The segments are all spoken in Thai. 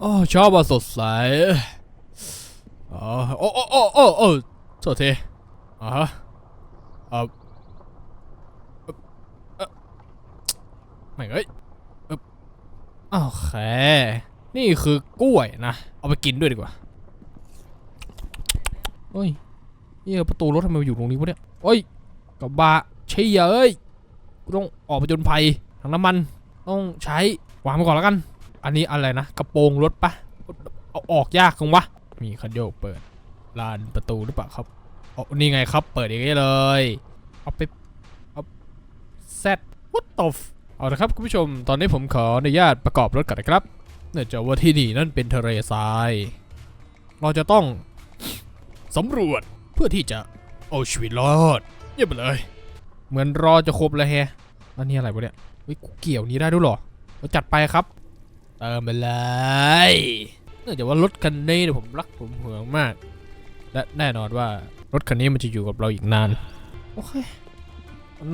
โอ้ชอบว่าสดใสอ๋อโอ้โอ้โอ้โอ้โอ้โทษทีอ่าฮะอ่อเอ่อเอ่อไม่เอ้ยเอ่อโอเค นี่คือกล้วยนะ เอาไปกินด้วยดีกว่าเฮ้ยเฮียประตูรถทำไมมาอยู่ตรงนี้วะเนี่ยเฮ้ยกระบะใช่เอ้ยกูต้องออกไปจนภัยถังน้ำมัน ต้องใช้ วางไปก่อนแล้วกัน อันนี้อะไรนะ กระโปรงรถปะเอาออกยากคงวะ มีคันโยกเปิดลานประตูหรือเปล่าครับอ๋อนี่ไงครับ เปิดอย่างนี้เลย เอาไป เอาแซดวัตตฟเอาละครับคุณผู้ชม ตอนนี้ผมขออนุญาตประกอบรถก่อนนะครับ เนื่องจากว่าที่นี่นั่นเป็นทะเลทราย เราจะต้องสำรวจเพื่อที่จะเอาชีวิตรอดเยี่ยมไปเลย เหมือนรอจะครบเลยแฮะอันนี้อะไรวะเนี่ยเฮ้ยกูเกี่ยวนี้ได้ด้วยหรอ จัดไปครับ เติมไปเลยเนื่องจากว่ารถคันนี้เนี่ยผมรักผมห่วงมาก และแน่นอนว่ารถคันนี้มันจะอยู่กับเราอีกนาน โอเค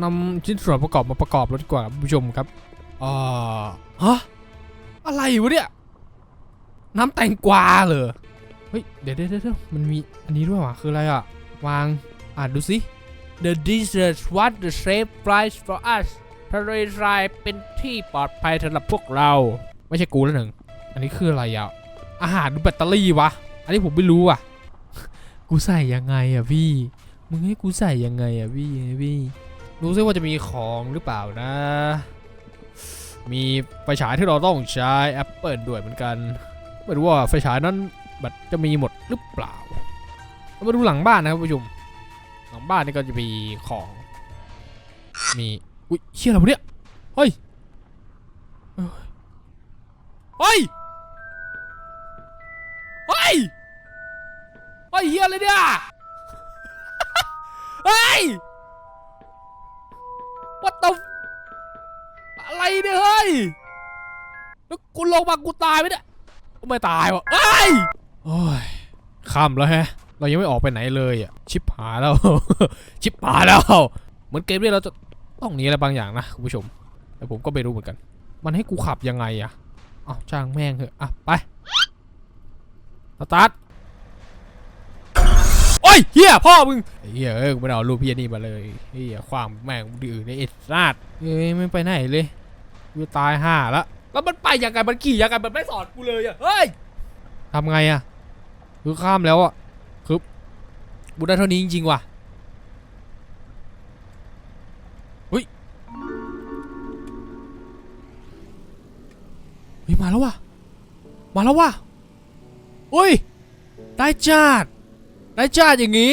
นำชิ้นส่วนประกอบมาประกอบรถดีกว่าคุณผู้ชมครับอ่าฮะ อะไรวะเนี่ย น้ำแตงกวาเหรอ เฮ้ยเดี๋ยวเดี๋ยวเดี๋ยวมันมีอันนี้ด้วยวะคืออะไรอะ วาง อ่านดูสิ The desert was the safe place for us ทะเลทรายเป็นที่ปลอดภัยสำหรับพวกเรา ไม่ใช่กูแล้วหนึ่ง อันนี้คืออะไรอะ อาหารหรือแบตเตอรี่วะ อันนี้ผมไม่รู้อะ กูใส่ยังไงอะพี่ มึงให้กูใส่ยังไงอะพี่พี่ รู้ซิว่าจะมีของหรือเปล่านะ มีไฟฉายที่เราต้องใช้แอปเปิลด้วยเหมือนกัน ไม่รู้ว่าไฟฉายนั้นแบตจะมีหมดหรือเปล่าเรามาดูหลังบ้านนะครับผู้ชม หลังบ้านนี่ก็จะมีของ มี อุ้ยเชี่ยอะไรวะเนี่ย เฮ้ย เฮ้ย เฮ้ย เฮ้ยเฮียอะไรเนี่ย เฮ้ย what the อะไรเนี่ยเฮ้ย แล้วกูลงมากูตายไหมเนี่ยไม่ตายวะเอ้ยโอ้ยค่ำแล้วแฮะ เรายังไม่ออกไปไหนเลยอะ ชิปหายแล้ว ชิปหายแล้ว เหมือนเกมนี้เราจะ ต้องหนีอะไรบางอย่างนะคุณผู้ชม แต่ผมก็ไม่รู้เหมือนกัน มันให้กูขับยังไงอะอ้าวจ้างแม่งเถอะอะไปสตาร์ทโอ้ยเฮียพ่อมึงเฮียเอ้ยไม่ได้เอารูปเฮียนี่มาเลยเฮียความแม่งดื้อในเอ็ดราดเอ้ยไม่ไปไหนเลยกูตายห่าละแล้วมันไปยังไงมันขี่ยังไงมันไม่สอนกูเลยอะเฮ้ยทำไงอะคือข้ามแล้วอะคือกูได้เท่านี้จริงๆว่ะ เฮ้ยมาแล้วว่ะ มาแล้วว่ะเฮ้ย ได้จัดได้จ้าอย่างนี้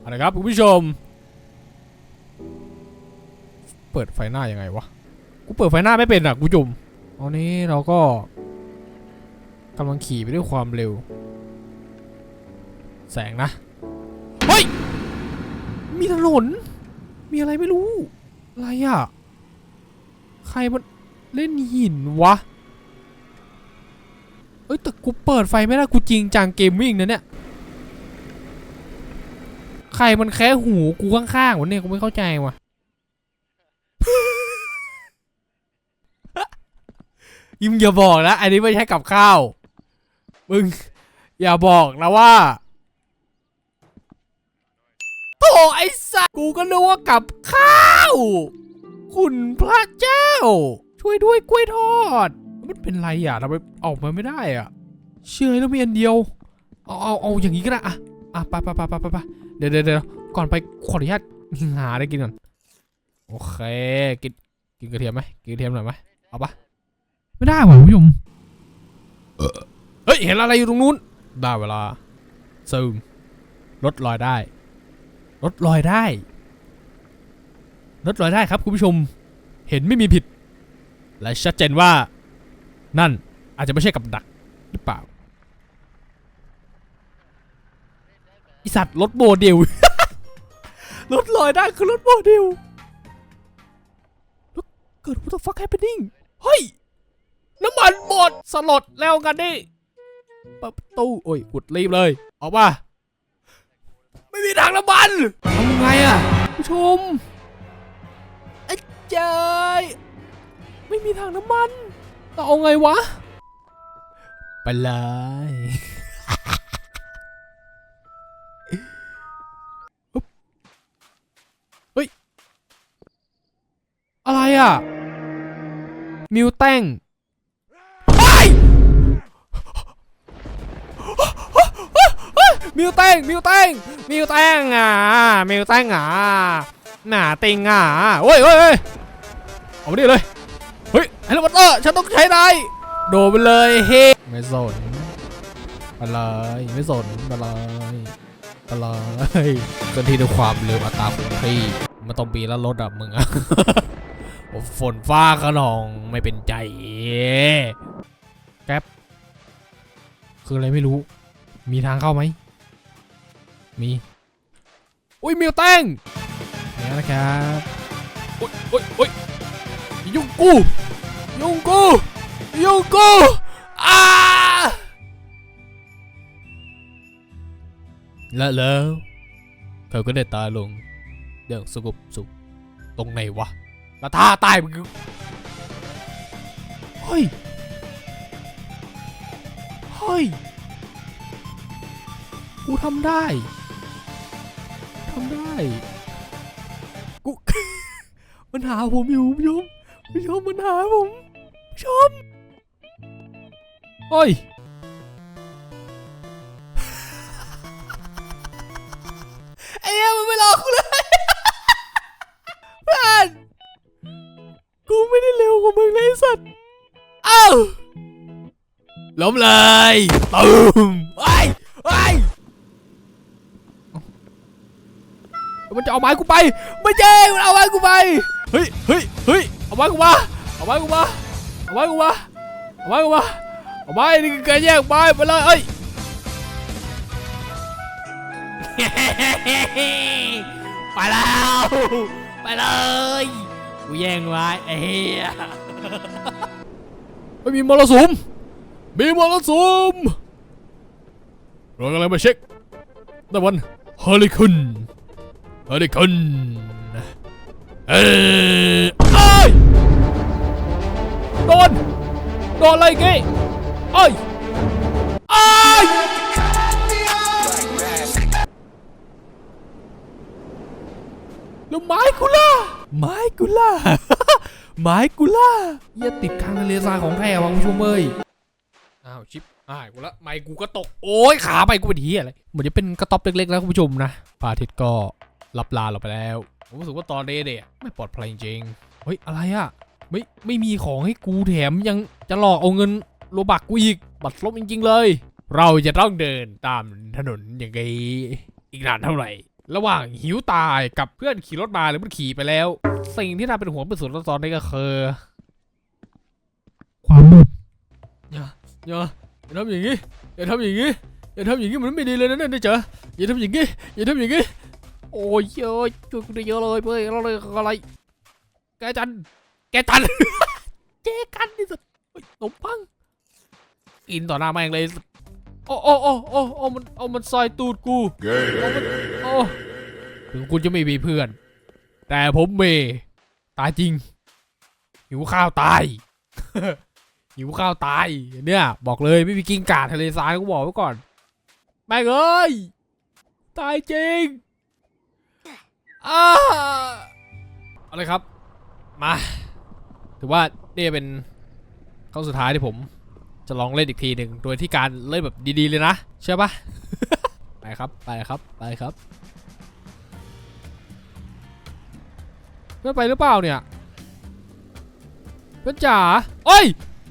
เอะไรครับคุณผู้ชม เปิดไฟหน้ายังไงวะ กูเปิดไฟหน้าไม่เป็นอะกูจุ่มตอนนี้เราก็กำลังขี่ไปด้วยความเร็ว แสงนะ เฮ้ย มีถนน มีอะไรไม่รู้ อะไรอะ ใครมันเล่นหินวะ เอ้ยแต่กูเปิดไฟไม่ได้กูจริงจังเกมมิ่งนะเนี่ยใครมันแค่หูกูข้างๆวะเนี่ยกูไม่เข้าใจว่ะยิมอย่าบอกนะอันนี้ไม่ใช่กับข้าวมึงอย่าบอกนะว่าโถไอ้สัสกูก็นึกว่ากับข้าว คุณพระเจ้า ช่วยด้วยกล้วยทอด มันเป็นไรอะทำไมออกมาไม่ได้อะ เชื่อแล้วมีอันเดียว เอาเอาเอาอย่างนี้ก็ได้อะอะไปไปไปไปไปไปเดี๋ยวเดี๋ยวเดี๋ยวก่อนไปขออนุญาตหาอะไรกินก่อนโอเคกินกินกระเทียมไหมกินกระเทียมหน่อยไหมเอาปะไม่ได้ว่ะคุณผู้ชมเฮ้ยเห็นอะไรอยู่ตรงนู้นได้เวลาซูมลดรอยได้ลดรอยได้ลดรอยได้ครับคุณผู้ชม เห็นไม่มีผิด และชัดเจนว่า นั่นอาจจะไม่ใช่กับดักหรือเปล่าไอสัตว์รถโมเดล รถลอยได้คือรถโมเดลเกิด what the fuck happening เฮ้ย น้ำมันหมด สลดแล้วกันดิปิดประตูโอ้ยกุดรีบเลย ออกมาไม่มีทางน้ำมันทำไงอะผู้ชมไอ้เจยไม่มีทางน้ำมัน เอาไงวะ ไปเลยปึ๊บเฮ้ย อะไรอะ มิวแต้งเฮ้ยมิวแต้งมิวแต้งมิวแต้งอะมิวแต้งอะหนาติงอะโอ้ยโอ้ยโอ้ยเอามาดิเลยเฮ้ยเฮลิคอปเตอร์ฉันต้องใช้ได้โดดไปเลยเฮ้ไม่สนไปเลยไม่สนไปเลยไปเลยเกันที่ด้วยความเร็วอัตราคงที่มันต้องปีแล้วรถอะมึงอะโอ้ฝนฟ้าขนองไม่เป็นใจแก๊ปคืออะไรไม่รู้ มีทางเข้าไหมมีอุ้ยมิวแต้งเนี่ยนะครับอุ้ยอุ้ยอุ้ยอย่ายุ่งกูอ ยุงกูยุงกูอ้าและแล้วเขาก็ได้ตายลงอย่างสงบสุขตรงไหนวะแล้วท่าตายมึงเฮ้ยเฮ้ยกูทำได้ทำได้กู มันหาผมอยู่ผู้ชมผู้ชมมันหาผม ผู้ชมเฮ้ยไอ้เหี้ยมันไม่รอกูเลยเพื่อนกูไม่ได้เร็วกว่ามึงเลยไอ้สัตว์เอ้าล้มเลยตูมไอ้ไอ้ยมันจะเอาไม้กูไปไม่เจ๊มันเอาไม้กูไปเฮ้ยเฮ้ยเฮ้ยเอาไม้กูมาเอาไม้กูมา เอาไม้กูมาเอาไม้กูมาเอาไม้นี่คือการแยกไม้ไปเลยเอ้ยไปแล้วไปเลยกูแย่งไว้ไอ้เหี้ยไม่มีมรสุมมีมรสุมเรากำลังมาเช็คตะวันเฮอริคุนเฮอริคุนเอ้ย โดน โดนอะไรเงี้เอ้ยเอ้ยแล้วไม้กูล่ะไม้กูล่ะไม้กูล่ะเหี้ยติดกลางทะเลทรายของแท้ว่ะคุณผู้ชมเอ้ยอ้าวชิปอ้ายกูละไม้กูก็ตกโอ้ยขาไปกูเป็นเฮียอะไรเหมือนจะเป็นกระต๊อบเล็กๆนะคุณผู้ชมนะพาทิตก็ลับลาเราไปแล้วผมรู้สึกว่าตอนนี้เนี่ยไม่ปลอดภัยจริงๆเฮ้ยอะไรอะ ไม่ไม่มีของให้กูแถมยังจะหลอกเอาเงินโลบักกูอีก บัตรลบจริงๆเลย เราจะต้องเดินตามถนนอย่างไงอีกนานเท่าไหร่ ระหว่างหิวตายกับเพื่อนขี่รถมาหรือมันขี่ไปแล้ว สิ่งที่น่าเป็นห่วงเป็นส่วนตอนนี้ก็คือความมืดอย่าอย่าอย่าทำอย่างนี้อย่าทำอย่างนี้อย่าทำอย่างนี้มันไม่ดีเลยนะเนี่ยเจ๋อย่าทำอย่างนี้อย่าทำอย่างนี้โอ้ยเยอะช่วยกูได้เยอะเลยเพื่อนเราเลยอะไรแกจัน แกจัน เจกันนี่สุดเฮ้ยขนมปังกินต่อหน้าแม่งเลยโอ้โอ้โอ้โอ้โอ้มันเอามันซอยตูดกูโอ้ถึงคุณจะไม่มีเพื่อน แต่ผมเมตายจริง หิวข้าวตาย หิวข้าวตายเนี่ย บอกเลยไม่มีกิ้งก่าทะเลทรายกูบอกไว้ก่อนแม่งเอ้ยตายจริงอ้าอาเลยครับ มา ถือว่านี่เป็นครั้งสุดท้ายที่ผมจะลองเล่นอีกทีหนึ่งโดยที่การเล่นแบบดีๆเลยนะใช่ปะไปครับไปครับไปครับเพื่อนไปหรือเปล่าเนี่ยเพื่อนจ๋าโอ้ย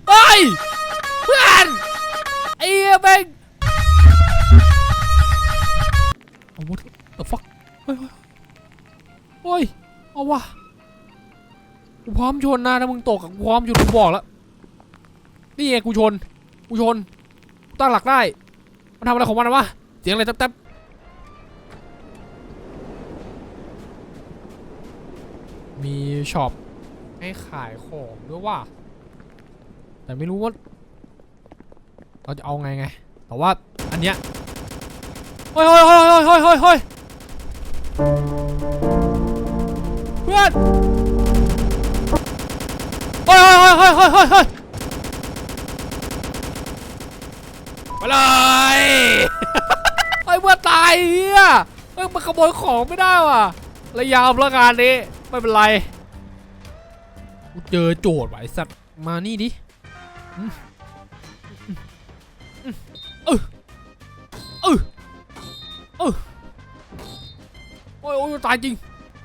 โอ้ยเพื่อนไอ้เหี้ยแม่งเอา what the fuck เฮ้ยเฮ้ยโอ้ยเอาวะ กูพร้อมชนนะถ้ามึงตกกูพร้อมชนกูบอกแล้ว นี่ไงกูชน กูชน ตั้งหลักได้ มันทำอะไรของมันวะ เสียงอะไรแต๊บๆมีช็อปให้ขายของด้วยว่า แต่ไม่รู้ว่า เราจะเอาไงไง แต่ว่าอันเนี้ยเฮ้ยเฮ้ยเฮ้ยเฮ้ยเฮ้ยเฮ้ยเพื่อน เฮ้ยเฮ้ยเฮ้ยเฮ้ยเฮ้ยเฮ้ยเลยไอ้เมื่อตายเฮียเอ้ยมันขโมยของไม่ได้ว่ะระยำแล้วงานนี้ไม่เป็นไรกูเจอโจทย์ว่ะไอ้สัตว์มานี่ดิอืมอืมเออเออเออโอ้ยโอ้ยตายจริง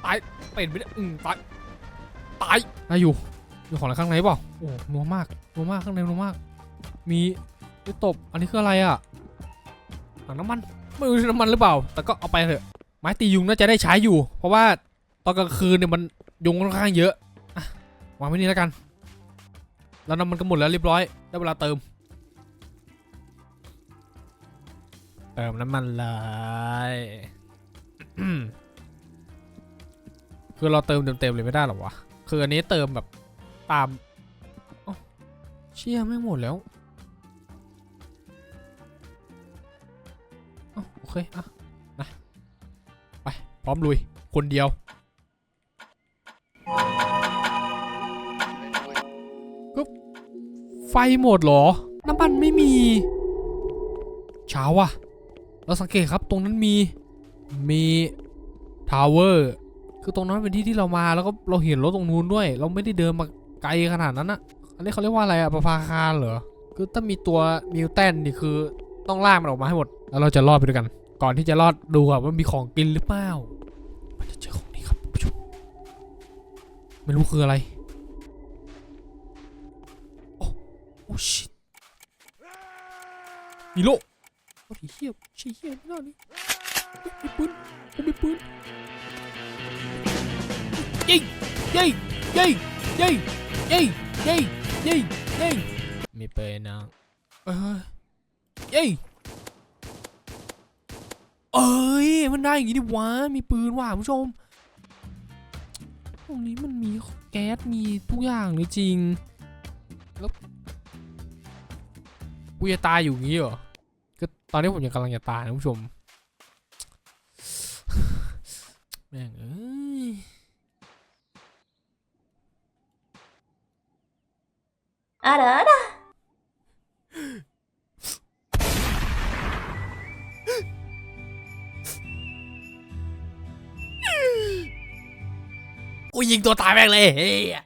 ตายเป็นไปได้อืมตาย ตายได้อยู่ มีของอะไรข้างในเปล่าโอ้นัวมากนัวมากข้างในนัวมาก มีไอ้ตบ อันนี้คืออะไรอะถังน้ำมัน ไม่รู้น้ำมันหรือเปล่า แต่ก็เอาไปเถอะ ไม้ตียุงน่าจะได้ใช้อยู่ เพราะว่าตอนกลางคืนเนี่ยมันยุงค่อนข้างเยอะอะวางไว้นี่แล้วกัน แล้วน้ำมันก็หมดแล้วเรียบร้อย ได้เวลาเติม เติมน้ำมันเลยคือเราเติมเต็มๆเลยไม่ได้หรอวะ คืออันนี้เติมแบบ ตามเอ้าเชี่ยไม่หมดแล้วอ้าวโอเคอะนะไป พร้อมลุย คนเดียว ก็ ไฟหมดเหรอ น้ำมันไม่มี เช้าอะเราสังเกตครับตรงนั้นมี มีทาวเวอร์ คือตรงนั้นเป็นที่ที่เรามาแล้วก็เราเห็นรถตรงนู้นด้วย เราไม่ได้เดินมา ไกลขนาดนั้นอะอันนี้เขาเรียกว่าอะไรอะประภาคารเหรอ คือถ้ามีตัวมิวแตนนี่คือต้องล่ากมันออกมาให้หมด แล้วเราจะรอดไปด้วยกัน ก่อนที่จะรอดดูก่อนว่ามีของกินหรือเปล่ามันจะเจอของนี้ครับผู้ชมไม่รู้คืออะไรโอ้โอ้ชิตมีโลโอ้ยเฮียชี้เฮียไม่ได้นี่เฮ้ยมีปืนผมมีปืนยิงยิงยิงยิง ยิงยิงยิงยิงมีปืนนะเอ้ยเย้ยเอ้ยมันได้อย่างงี้ดิวะมีปืนว่ะผู้ชมตรงนี้มันมีแก๊สมีทุกอย่างเลยจริงแล้วกูจะตายอยู่อย่างงี้เหรอก็ตอนนี้ผมยังกำลังจะตายนะผู้ชมแม่งเอ้ย あらあら。 กูยิงตัวตายแม่งเลยเฮ้ย